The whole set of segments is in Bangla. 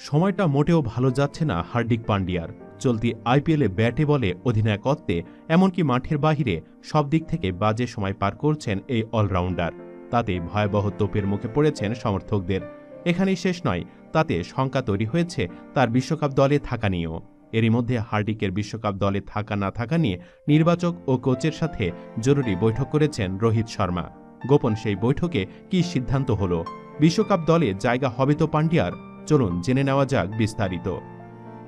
সময়টা মোটেও ভালো যাচ্ছে না হার্দিক পান্ডিয়ার। চলতি আইপিএলে ব্যাটে বলে অধিনায়কত্বে এমনকি মাঠের বাহিরে সব দিক থেকে বাজে সময় পার করছেন এই অলরাউন্ডার। তাতে ভয়াবহ তোপের মুখে পড়েছেন সমর্থকদের। এখানেই শেষ নয়, তাতে শঙ্কা তৈরি হয়েছে তার বিশ্বকাপ দলে থাকা নিয়েও। এরই মধ্যে হার্দিকের বিশ্বকাপ দলে থাকা না থাকা নিয়ে নির্বাচক ও কোচের সাথে জরুরি বৈঠক করেছেন রোহিত শর্মা। গোপন সেই বৈঠকে কি সিদ্ধান্ত হলো? বিশ্বকাপ দলে জায়গা হবে তো পান্ডিয়ার? চলুন জেনে নেওয়া যাক বিস্তারিত।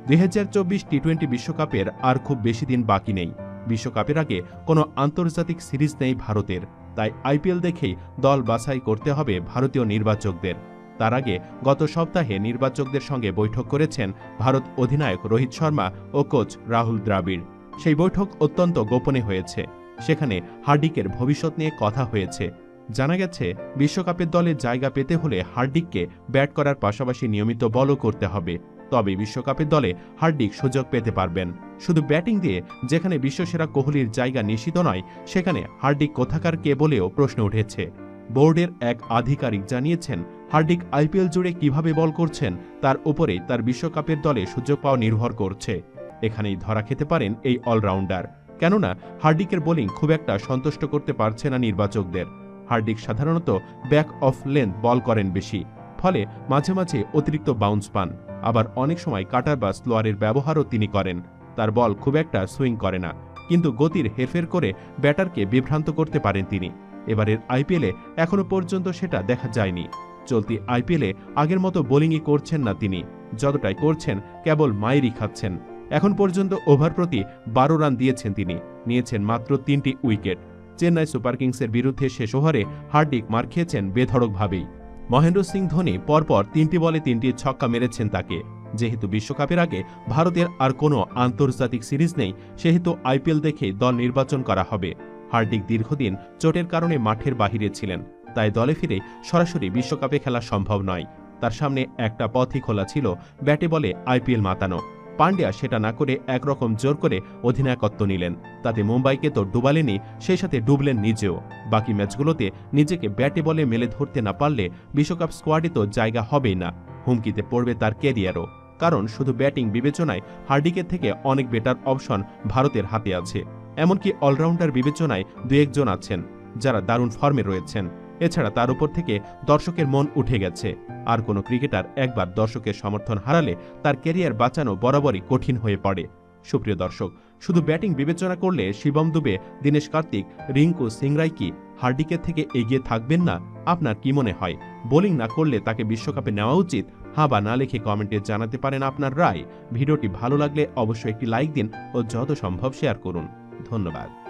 দুই হাজার চব্বিশ টি টোয়েন্টি বিশ্বকাপের আর খুব বেশি দিন বাকি নেই। বিশ্বকাপের আগে কোনো আন্তর্জাতিক সিরিজ নেই ভারতের। তাই আইপিএল দেখেই দল বাছাই করতে হবে ভারতীয় নির্বাচকদের। তার আগে গত সপ্তাহে নির্বাচকদের সঙ্গে বৈঠক করেছেন ভারত অধিনায়ক রোহিত শর্মা ও কোচ রাহুল দ্রাবিড়। সেই বৈঠক অত্যন্ত গোপনে হয়েছে। সেখানে হার্ডিকের ভবিষ্যৎ নিয়ে কথা হয়েছে। জানা গেছে, বিশ্বকাপের দলে জায়গা পেতে হলে হার্দিককে ব্যাট করার পাশাপাশি নিয়মিত বলও করতে হবে। তবে বিশ্বকাপের দলে হার্দিক সুযোগ পেতে পারবেন। শুধু ব্যাটিং দিয়ে যেখানে বিশ্বসেরা কোহলির জায়গা নিশ্চিত নয়, সেখানে হার্দিক কোথাকার কে বলেও প্রশ্ন উঠেছে। বোর্ডের এক আধিকারিক জানিয়েছেন, হার্দিক আইপিএল জুড়ে কীভাবে বল করছেন, তার উপরেই তার বিশ্বকাপের দলে সুযোগ পাওয়া নির্ভর করছে। এখানেই ধরা খেতে পারেন এই অলরাউন্ডার। কেননা, হার্দিকের বোলিং খুব একটা সন্তুষ্ট করতে পারছে না নির্বাচকদের। হার্দিক সাধারণত ব্যাক অফ লেন্থ বল করেন বেশি, ফলে মাঝে মাঝে অতিরিক্ত বাউন্স পান। আবার অনেক সময় কাটার বা স্লোয়ারের ব্যবহারও তিনি করেন। তার বল খুব একটা সুইং করে না, কিন্তু গতির হেরফের করে ব্যাটারকে বিভ্রান্ত করতে পারেন তিনি। এবারের আইপিএলে এখনও পর্যন্ত সেটা দেখা যায়নি। চলতি আইপিএলে আগের মতো বোলিংই করছেন না তিনি, যতটাই করছেন কেবল মায়েরই খাচ্ছেন। এখন পর্যন্ত ওভার প্রতি বারো রান দিয়েছেন তিনি, নিয়েছেন মাত্র তিনটি উইকেট। চেন্নাই সুপার কিংসের বিরুদ্ধে শেষ ওভারে হার্দিক মার খেয়েছেন বেধড়কভাবেই। মহেন্দ্র সিং ধোনি পরপর তিনটি বলে তিনটি ছক্কা মেরেছেন তাকে। যেহেতু বিশ্বকাপের আগে ভারতের আর কোনো আন্তর্জাতিক সিরিজ নেই, সেহেতু আইপিএল দেখে দল নির্বাচন করা হবে। হার্দিক দীর্ঘদিন চোটের কারণে মাঠের বাহিরে ছিলেন। তাই দলে ফিরে সরাসরি বিশ্বকাপে খেলা সম্ভব নয়। তার সামনে একটা পথই খোলা ছিল, ব্যাটে বলে আইপিএল মাতানো। পান্ডিয়া সেটা না করে একরকম জোর করে অধিনায়কত্ব নিলেন। তাতে মুম্বাইকে তো ডুবালেনি, সেই সাথে ডুবলেন নিজেও। বাকি ম্যাচগুলোতে নিজেকে ব্যাটে বলে মেলে ধরতে না পারলে বিশ্বকাপ স্কোয়াডে তো জায়গা হবেই না। হুমকিতে পড়বে তার কেরিয়ারও কারণ শুধু ব্যাটিং বিবেচনায় হার্ডিকের থেকে অনেক বেটার অপশন ভারতের হাতে আছে। এমনকি অলরাউন্ডার বিবেচনায় দু একজন আছেন, যারা দারুণ ফর্মে রয়েছেন। এছাড়া তার উপর থেকে দর্শকের মন উঠে গেছে। আর কোনো ক্রিকেটার একবার দর্শকের সমর্থন হারালে তার ক্যারিয়ার বাঁচানো বরাবরই কঠিন হয়ে পড়ে। সুপ্রিয় দর্শক, শুধু ব্যাটিং বিবেচনা করলে শিবম দুবে, দীনেশ কার্তিক, রিঙ্কু সিংরাই কি হার্ডিকের থেকে এগিয়ে থাকবেন না? আপনার কি মনে হয়? বোলিং না করলে তাকে বিশ্বকাপে নেওয়া উচিত? হ্যাঁ বা না লিখে কমেন্টে জানাতে পারেন আপনার রায়। ভিডিওটি ভালো লাগলে অবশ্যই একটি লাইক দিন ও যত সম্ভব শেয়ার করুন। ধন্যবাদ।